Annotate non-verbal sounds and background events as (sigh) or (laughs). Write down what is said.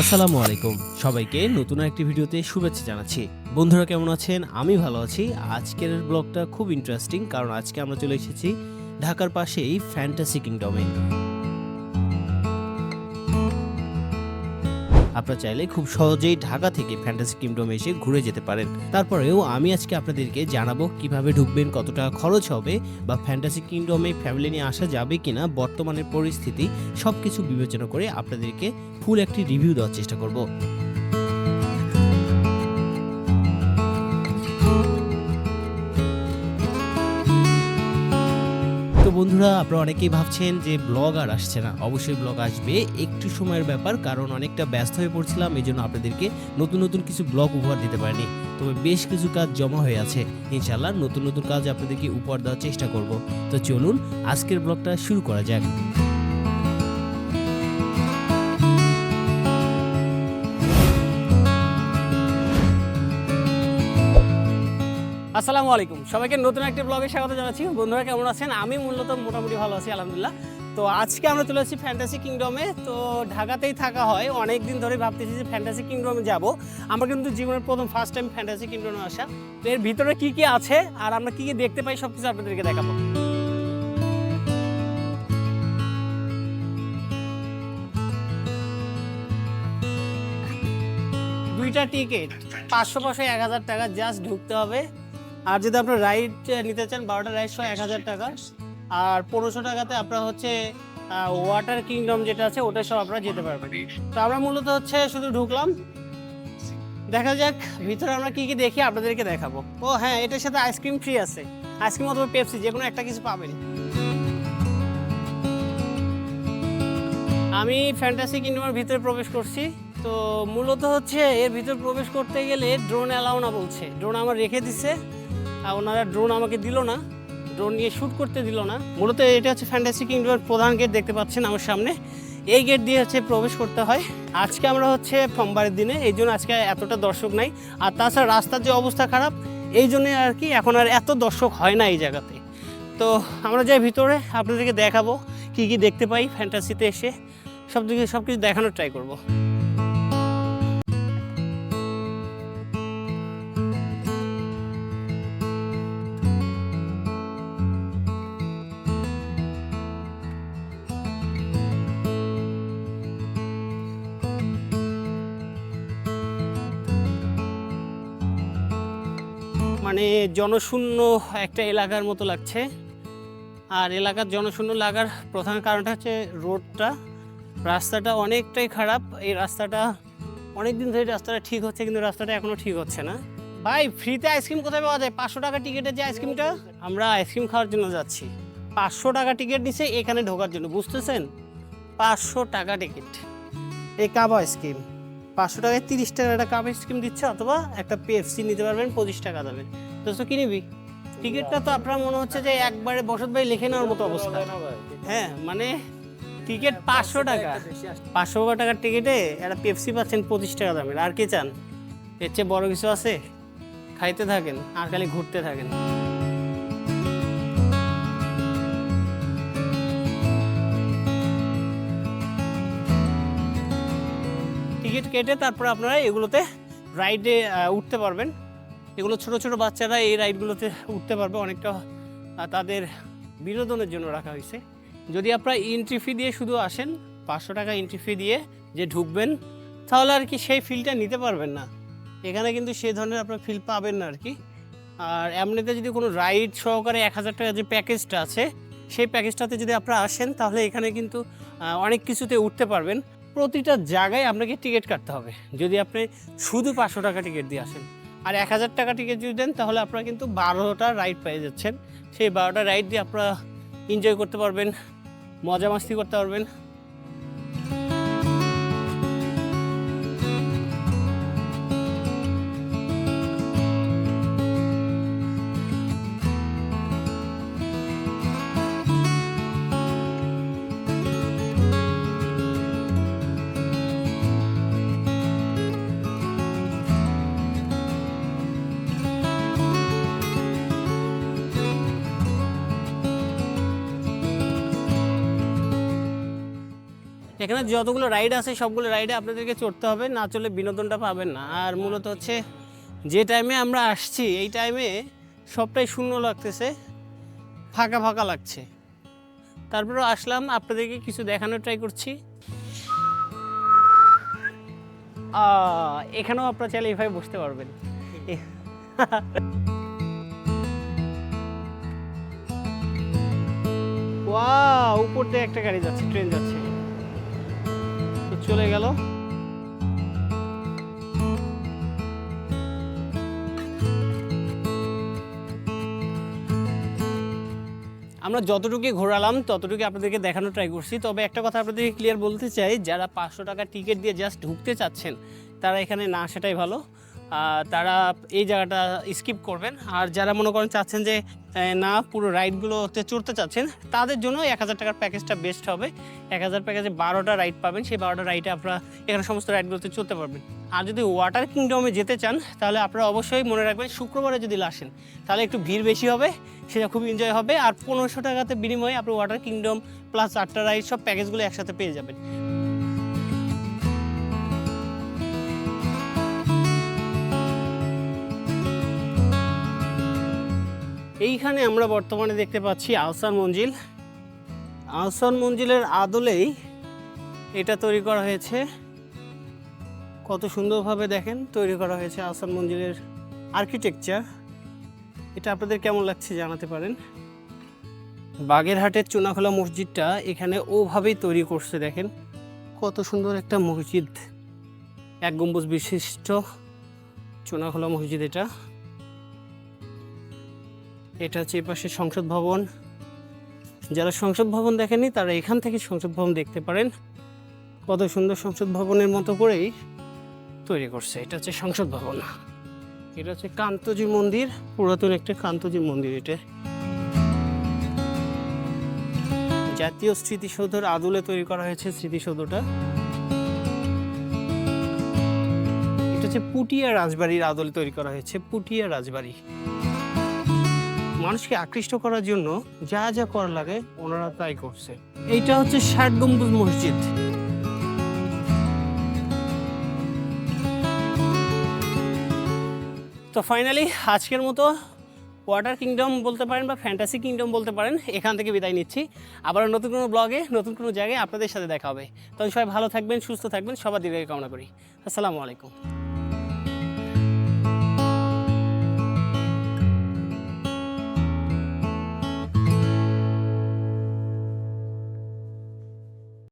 আসসালামু আলাইকুম। সবাইকে নতুন একটি ভিডিওতে শুভেচ্ছা জানাচ্ছি। বন্ধুরা, কেমন আছেন? আমি ভালো আছি। আজকের ব্লগটা খুব ইন্টারেস্টিং কারণ আজকে আমরা চলে এসেছি ঢাকার পাশেই ফ্যান্টাসি কিংডমে আপনারা চাইলে খুব সহজেই ঢাকা থেকে ফ্যান্টাসি কিংডমে এসে ঘুরে যেতে পারেন। তারপরেও আমি আজকে আপনাদেরকে জানাব কীভাবে ঢুকবেন কত টাকা খরচ হবে বা ফ্যান্টাসি কিংডমে ফ্যামিলি নিয়ে আসা যাবে কিনা, বর্তমানের পরিস্থিতি সব কিছু বিবেচনা করে আপনাদেরকে ফুল একটি রিভিউ দেওয়ার চেষ্টা করব। বন্ধুরা, আপনারা অনেকেই ভাবছেন যে ব্লগ আর আসছে না। অবশ্যই ব্লগ আসবে। একটু সময়ের ব্যাপার, কারণ অনেকটা ব্যস্ত হয়ে পড়ছিলাম এই জন্য আপনাদেরকে নতুন নতুন কিছু ব্লগ উপহার দিতে পারিনি। তবে বেশ কিছু কাজ জমা হয়ে আছে। ইনশাল্লাহ নতুন নতুন কাজ আপনাদেরকে উপহার দেওয়ার চেষ্টা করব। তো চলুন, আজকের ব্লগটা শুরু করা যাক। আসসালামু আলাইকুম। সবাইকে নতুন একটি ব্লগে স্বাগত জানাচ্ছি। বন্ধুরা কেমন আছেন? আমি মূলত মোটামুটি ভালো আছি, আলহামদুলিল্লাহ। তো আজকে আমরা চলে আসছি ফ্যান্টাসি কিংডমে তো ঢাকাতেই থাকা হয়। অনেক দিন ধরে ভাবতেছি যে ফ্যান্টাসি কিংডমে যাব। আমার কিন্তু জীবনের প্রথম ফার্স্ট টাইম ফ্যান্টাসি কিংডমে আসা। তো এর ভিতরে কি কি আছে? আর আমরা কি কি দেখতে পাই? সব কিছু আপনাদেরকে দেখাবো। দুইটা টিকিট পাঁচশো পাঁচশো এক হাজার টাকা জাস্ট ঢুকতে হবে। আর যদি আপনার রাইড নিতে চান, বারোটা রাইড সহ এক হাজার টাকা। আর পনেরোশো টাকাতে আপনার হচ্ছে ওয়াটার কিংডম যেটা আছে, ওটা সব আপনারা যেতে পারবেন। তো আমরা মূলত হচ্ছে শুধু ঢুকলাম। দেখা যাক, ভিতরে আমরা কি কি দেখি, আপনাদেরকে দেখাবো। ও হ্যাঁ এটার সাথে আইসক্রিম ফ্রি আছে। আইসক্রিম অথবা পেপসি যে কোনো একটা কিছু পাবেন। আমি ফ্যান্টাসি কিংডমের ভিতরে প্রবেশ করছি। তো মূলত হচ্ছে, এর ভিতরে প্রবেশ করতে গেলে ড্রোন অ্যালাউ না বলছে। ড্রোন আমার রেখে দিছে। ওনারা ড্রোন আমাকে দিল না। ড্রোন নিয়ে শ্যুট করতে দিল না। মূলত এটা হচ্ছে ফ্যান্টাসি কিংডমের প্রধান গেট দেখতে পাচ্ছেন আমার সামনে। এই গেট দিয়ে হচ্ছে প্রবেশ করতে হয়। আজকে আমরা হচ্ছে সোমবারের দিনে, এই জন্য আজকে এতটা দর্শক নাই। আর তাছাড়া রাস্তার যে অবস্থা খারাপ, এই জন্যে আর কি এখন আর এত দর্শক হয় না এই জায়গাতে। তো আমরা যাই ভিতরে, আপনাদেরকে দেখাবো কি কি দেখতে পাই ফ্যান্টাসিতে এসে। সব দিকে সব কিছু দেখানোর ট্রাই করব। মানে জনশূন্য একটা এলাকার মতো লাগছে। আর এলাকার জনশূন্য লাগার প্রধান কারণটা হচ্ছে রোডটা। রাস্তাটা অনেকটাই খারাপ। এই রাস্তাটা অনেক দিন ধরে রাস্তাটা ঠিক হচ্ছে কিন্তু রাস্তাটা এখনও ঠিক হচ্ছে না। ভাই, ফ্রিতে আইসক্রিম কোথায় পাওয়া যায়? পাঁচশো টাকা টিকিটের যে আইসক্রিমটা, আমরা আইসক্রিম খাওয়ার জন্য যাচ্ছি। পাঁচশো টাকা টিকিট নিছে এখানে ঢোকার জন্য, বুঝতেছেন? পাঁচশো টাকা টিকিট। এই কাপ আইসক্রিম। পাঁচশো টাকায় তিরিশ টাকার একটা কাপ আইসক্রিম দিচ্ছে অথবা একটা পেপসি নিতে পারবেন, পঁচিশ টাকা দামে। দোস্ত কি নিবি? টিকিটটা তো আপনার মনে হচ্ছে যে একবারে বসত ভাই লিখে নেওয়ার মতো অবস্থা। হ্যাঁ মানে টিকিট পাঁচশো টাকা পাঁচশো টাকার টিকিটে একটা পেপসি পাচ্ছেন পঁচিশ টাকা দামের। আর কি চান? এর চেয়ে বড় কিছু আছে? খাইতে থাকেন আর খালি ঘুরতে থাকেন। টিকিট কেটে তারপর আপনারা এগুলোতে রাইডে উঠতে পারবেন। এগুলো ছোট ছোট বাচ্চারা এই রাইডগুলোতে উঠতে পারবে। অনেকটা তাদের বিনোদনের জন্য রাখা হয়েছে। যদি আপনারা এন্ট্রি ফি দিয়ে শুধু আসেন, পাঁচশো টাকা এন্ট্রি ফি দিয়ে যে ঢুকবেন, তাহলে আর কি সেই ফিলটা নিতে পারবেন না। এখানে কিন্তু সেই ধরনের আপনার ফিল পাবেন না আর কি। আর এমনিতে যদি কোনো রাইড সহকারে এক হাজার টাকা যে প্যাকেজটা আছে, সেই প্যাকেজটাতে যদি আপনারা আসেন, তাহলে এখানে কিন্তু অনেক কিছুতে উঠতে পারবেন। প্রতিটা জায়গায় আপনাকে টিকিট কাটতে হবে। যদি আপনি শুধু পাঁচশো টাকা টিকিট দিয়ে আসেন। আর এক হাজার টাকা টিকিট যদি দেন, তাহলে আপনারা কিন্তু বারোটা রাইড পেয়ে যাচ্ছেন। সেই বারোটা রাইড দিয়ে আপনারা এনজয় করতে পারবেন মজা মাস্তি করতে পারবেন। এখানে যতগুলো রাইড আছে, সবগুলো রাইডে আপনাদেরকে চড়তে হবে, না চলে বিনোদনটা পাবেন না। আর মূলত হচ্ছে, যে টাইমে আমরা আসছি, এই টাইমে সবটাই শূন্য লাগতেছে, ফাঁকা ফাঁকা লাগছে। তারপরে আসলাম, আপনাদেরকে কিছু দেখানোর ট্রাই করছি। এখানেও আপনারা চাইলে এইভাবে বসতে পারবেন। (laughs) উপর দিয়ে একটা গাড়ি যাচ্ছে, ট্রেন যাচ্ছে। চলে গেল। আমরা যতটুকু ঘোরালাম ততটুকু আপনাদেরকে দেখানোর ট্রাই করছি। তবে একটা কথা আপনাদেরকে ক্লিয়ার বলতে চাই, যারা পাঁচশো টাকা টিকিট দিয়ে জাস্ট ঢুকতে চাচ্ছেন, তারা এখানে না সেটাই ভালো। তারা এই জায়গাটা স্কিপ করবেন। আর যারা মনে করেন চাচ্ছেন যে না, পুরো রাইডগুলোতে চড়তে চাচ্ছেন, তাদের জন্য এক হাজার টাকার প্যাকেজটা বেস্ট হবে। এক হাজার প্যাকেজে বারোটা রাইড পাবেন, সেই বারোটা রাইডে আপনারা এখানে সমস্ত রাইডগুলোতে চড়তে পারবেন। আর যদি ওয়াটার কিংডমে যেতে চান, তাহলে আপনারা অবশ্যই মনে রাখবেন, শুক্রবারে যদি আসেন, তাহলে একটু ভিড় বেশি হবে, সেটা খুব এনজয় হবে। আর পনেরোশো টাকাতে বিনিময়ে আপনি ওয়াটার কিংডম প্লাস আটটা রাইড সব প্যাকেজগুলো একসাথে পেয়ে যাবেন। এইখানে আমরা বর্তমানে দেখতে পাচ্ছি আহসান মঞ্জিল। আহসান মঞ্জিলের আদলেই এটা তৈরি করা হয়েছে। কত সুন্দরভাবে দেখেন, তৈরি করা হয়েছে আহসান মঞ্জিলের আর্কিটেকচার এটা আপনাদের কেমন লাগছে জানাতে পারেন। বাগেরহাটের চুনাখোলা মসজিদটা এখানে ওভাবেই তৈরি করছে, দেখেন। কত সুন্দর একটা মসজিদ। এক গম্বুজ বিশিষ্ট চুনাখোলা মসজিদ এটা। এটা হচ্ছে পাশে সংসদ ভবন। যারা সংসদ ভবন দেখেনি তারা এখান থেকে সংসদ ভবন দেখতে পারেন। কত সুন্দর সংসদ ভবনের মতো করেই তৈরি করছে। এটা হচ্ছে সংসদ ভবন। এটা হচ্ছে কান্তজি মন্দির, পুরাতন একটা কান্তজি মন্দির এটা। জাতীয় স্মৃতিসৌধের আদলে তৈরি করা হয়েছে স্মৃতিসৌধটা। এটা হচ্ছে পুটিয়া রাজবাড়ির আদলে তৈরি করা হয়েছে পুটিয়া রাজবাড়ি। মানুষকে আকৃষ্ট করার জন্য যা যা করা লাগে ওনারা তাই করছে। এইটা হচ্ছে ষাট গম্বুজ মসজিদ। তো ফাইনালি আজকের মতো ওয়াটার কিংডম বলতে পারেন বা ফ্যান্টাসি কিংডম বলতে পারেন, এখান থেকে বিদায় নিচ্ছি। আবার নতুন কোনো ব্লগে নতুন কোনো জায়গায় আপনাদের সাথে দেখা হবে। তখন সবাই ভালো থাকবেন, সুস্থ থাকবেন, সবার দীর্ঘ কামনা করি। আসসালামু আলাইকুম।